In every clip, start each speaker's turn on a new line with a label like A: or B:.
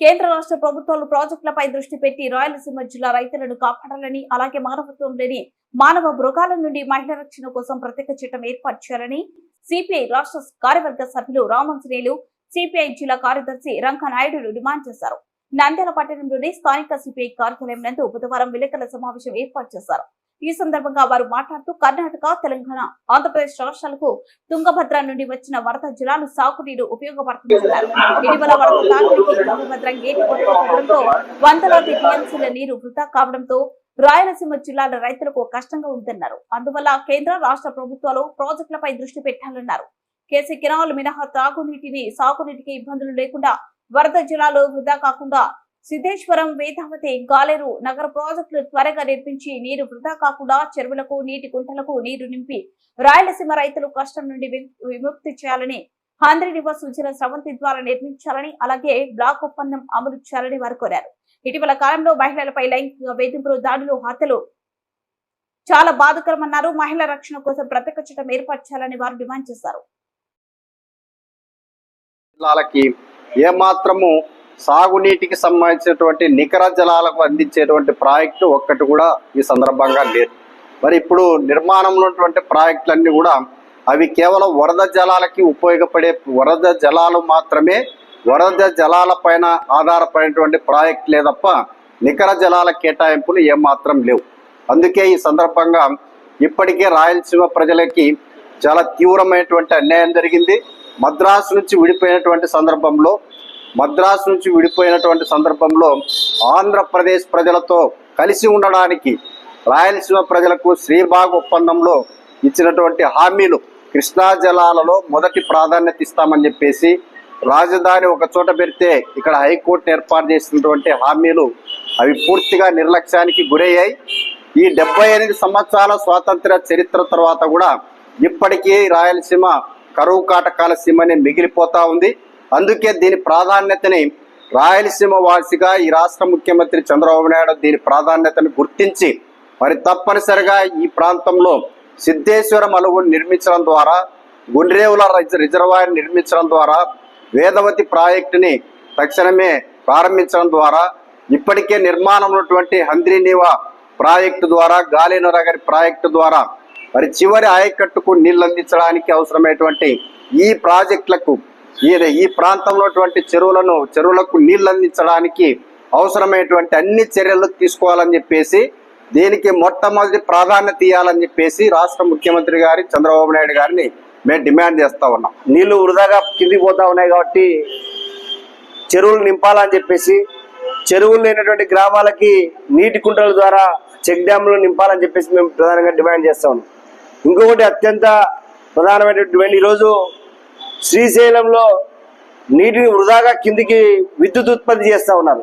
A: కేంద్ర రాష్ట్ర ప్రభుత్వాలు ప్రాజెక్టులపై దృష్టి పెట్టి రాయలసీమ జిల్లా రైతులను కాపాడాలని అలాగే మానవత్వం లేని మానవ మృగాల నుండి మహిళా రక్షణ కోసం ప్రత్యేక చట్టం ఏర్పాటు చేయాలని సిపిఐ రాష్ట్ర కార్యవర్గ సభ్యులు రామంశ్రేలు సిపిఐ జిల్లా కార్యదర్శి రంగనాయుడు డిమాండ్ చేశారు. నంద్యాల పట్టణంలోని స్థానిక సిపిఐ కార్యాలయం నందు బుధవారం విలేకరుల సమావేశం ఏర్పాటు చేశారు. ఈ సందర్భంగా వారు మాట్లాడుతూ కర్ణాటక తెలంగాణ ఆంధ్రప్రదేశ్ రాష్ట్రాలకు తుంగభద్ర నుండి వచ్చిన వరద జలాలు సాగునీరు ఉపయోగపడుతుందన్నారు ఇటీవల వరద తాకిడికి తుంగభద్ర గేటు కొట్టుకోవడంతో వందలాది టీఎంసీల నీరు వృధా కావడంతో రాయలసీమ జిల్లాల రైతులకు కష్టంగా ఉందన్నారు. అందువల్ల కేంద్ర రాష్ట్ర ప్రభుత్వాలు ప్రాజెక్టులపై దృష్టి పెట్టాలన్నారు. కేసీ కిరాలు మినహా తాగునీటిని సాగునీటికి ఇబ్బందులు లేకుండా వరద జలాలు వృధా కాకుండా సిద్ధేశ్వరం వేదావతి గాలేరు నగర ప్రాజెక్టులు త్వరగా నిర్మించి నీరు వృధా కాకుండా చెరువులకు నీటి గుంటలకు నీరు నింపి రాయలసీమ రైతులు కష్టం నుండి వి- విముక్తి చేయాలని ఆంధ్ర నివాస్ సుజల స్రవంతి ద్వారా నిర్మించాలని అలాగే బ్లాక్ ఒప్పందం అమలు చేయాలని వారు కోరారు. ఇటీవల కాలంలో మహిళలపై లైంగిక వేధింపులు దాడులు హత్యలు చాలా బాధకరమన్నారు. మహిళల రక్షణ కోసం ప్రత్యేక చట్టం ఏర్పాటు చేయాలని వారు డిమాండ్ చేశారు.
B: జిల్లాలకి ఏమాత్రము సాగునీటికి సంబంధించినటువంటి నికర జలాలకు అందించేటువంటి ప్రాజెక్టు ఒక్కటి కూడా ఈ సందర్భంగా లేదు. మరి ఇప్పుడు నిర్మాణంలో ఉన్నటువంటి ప్రాజెక్టులన్నీ కూడా అవి కేవలం వరద జలాలకి ఉపయోగపడే వరద జలాలు మాత్రమే వరద జలాల పైన ఆధారపడినటువంటి ప్రాజెక్టులే తప్ప నికర జలాల కేటాయింపులు ఏమాత్రం లేవు. అందుకే ఈ సందర్భంగా ఇప్పటికే రాయలసీమ ప్రజలకి చాలా తీవ్రమైనటువంటి అన్యాయం జరిగింది. మద్రాసు నుంచి విడిపోయినటువంటి సందర్భంలో మద్రాసు నుంచి విడిపోయినటువంటి సందర్భంలో ఆంధ్రప్రదేశ్ ప్రజలతో కలిసి ఉండడానికి రాయలసీమ ప్రజలకు శ్రీబాగ్ ఒప్పందంలో ఇచ్చినటువంటి హామీలు కృష్ణా జలాలలో మొదటి ప్రాధాన్యత ఇస్తామని చెప్పేసి రాజధాని ఒక చోట పెడితే ఇక్కడ హైకోర్టు ఏర్పాటు చేసినటువంటి హామీలు అవి పూర్తిగా నిర్లక్ష్యానికి గురయ్యాయి. ఈ డెబ్బై ఎనిమిది సంవత్సరాల స్వాతంత్ర చరిత్ర తర్వాత కూడా ఇప్పటికీ రాయలసీమ కరువు కాటకాల సీమనే మిగిలిపోతా ఉంది. అందుకే దీని ప్రాధాన్యతని రాయలసీమ వాసిగా ఈ రాష్ట్ర ముఖ్యమంత్రి చంద్రబాబు నాయుడు దీని ప్రాధాన్యతను గుర్తించి మరి తప్పనిసరిగా ఈ ప్రాంతంలో సిద్ధేశ్వరం అలుగు నిర్మించడం ద్వారా గుండ్రేవుల రిజర్వాయర్ నిర్మించడం ద్వారా వేదవతి ప్రాజెక్టుని తక్షణమే ప్రారంభించడం ద్వారా ఇప్పటికే నిర్మాణం ఉన్నటువంటి హంద్రీనివా ప్రాజెక్టు ద్వారా గాలినగర్ ప్రాజెక్టు ద్వారా మరి చివరి ఆయకట్టుకు నీళ్ళు అందించడానికి అవసరమైనటువంటి ఈ ప్రాజెక్టులకు ఈ ఈ ప్రాంతంలో చెరువులను చెరువులకు నీళ్ళు అందించడానికి అవసరమైనటువంటి అన్ని చర్యలు తీసుకోవాలని చెప్పేసి దీనికి మొట్టమొదటి ప్రాధాన్యత ఇవ్వాలని చెప్పేసి రాష్ట్ర ముఖ్యమంత్రి గారి చంద్రబాబు నాయుడు గారిని మేము డిమాండ్ చేస్తా ఉన్నాం.
C: నీళ్ళు వృధాగా కిందికి పోతా ఉన్నాయి కాబట్టి చెరువులు నింపాలని చెప్పేసి చెరువులు లేనటువంటి గ్రామాలకి నీటి కుంటల ద్వారా చెక్ డ్యామ్లు నింపాలని చెప్పేసి మేము ప్రధానంగా డిమాండ్ చేస్తా ఉన్నాం. ఇంకొకటి అత్యంత ప్రధానమైనటువంటి ఈరోజు శ్రీశైలంలో నీటిని వృధాగా కిందికి విద్యుత్ ఉత్పత్తి చేస్తూ ఉన్నారు.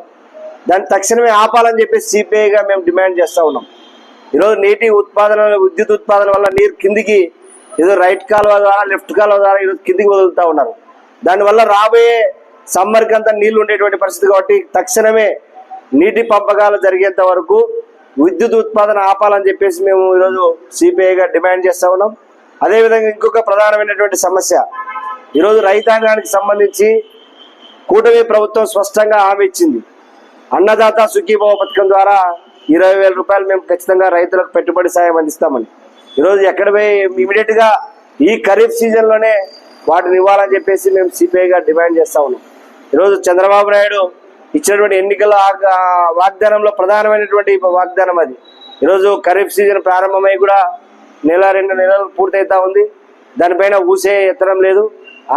C: దాన్ని తక్షణమే ఆపాలని చెప్పేసి సిపిఐగా మేము డిమాండ్ చేస్తూ ఉన్నాం. ఈరోజు నీటి ఉత్పాదన విద్యుత్ ఉత్పాదన వల్ల నీరు కిందికి ఏదో రైట్ కాలువ ద్వారా లెఫ్ట్ కాలువ ద్వారా ఈరోజు కిందికి వదులుతూ ఉన్నారు. దానివల్ల రాబోయే సమ్మర్కి అంతా నీళ్ళు ఉండేటువంటి పరిస్థితి కాబట్టి తక్షణమే నీటి పంపకాలు జరిగేంత వరకు విద్యుత్ ఉత్పాదన ఆపాలని చెప్పేసి మేము ఈరోజు సిపిఐగా డిమాండ్ చేస్తూ ఉన్నాం. అదేవిధంగా ఇంకొక ప్రధానమైనటువంటి సమస్య ఈరోజు రైతాంగానికి సంబంధించి కూటమి ప్రభుత్వం స్పష్టంగా హామీ ఇచ్చింది. అన్నదాత సుఖీభావ పథకం ద్వారా ఇరవై వేల రూపాయలు మేము ఖచ్చితంగా రైతులకు పెట్టుబడి సాయం అందిస్తామని. ఈరోజు ఎక్కడ పోయి ఇమీడియట్గా ఈ ఖరీఫ్ సీజన్లోనే వాటిని ఇవ్వాలని చెప్పేసి మేము సిపిఐగా డిమాండ్ చేస్తా ఉన్నాం. ఈరోజు చంద్రబాబు నాయుడు ఇచ్చినటువంటి ఎన్నికల వాగ్దానంలో ప్రధానమైనటువంటి వాగ్దానం అది. ఈరోజు ఖరీఫ్ సీజన్ ప్రారంభమై కూడా నెల రెండు నెలలు పూర్తయితా ఉంది. దానిపైన ఊసే ఎత్తడం లేదు.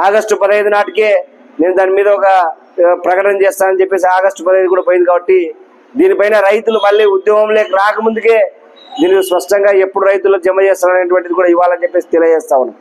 C: ఆగస్టు పదహైదు నాటికే నేను దాని మీద ఒక ప్రకటన చేస్తానని చెప్పేసి ఆగస్టు పదహైదు కూడా పోయింది కాబట్టి దీనిపైన రైతులు మళ్ళీ ఉద్యమంలోకి రాకముందుకే దీనికి స్పష్టంగా ఎప్పుడు రైతులకు జమ చేస్తారనేటువంటిది కూడా ఇవ్వాలని చెప్పేసి తెలియజేస్తా ఉన్నాం.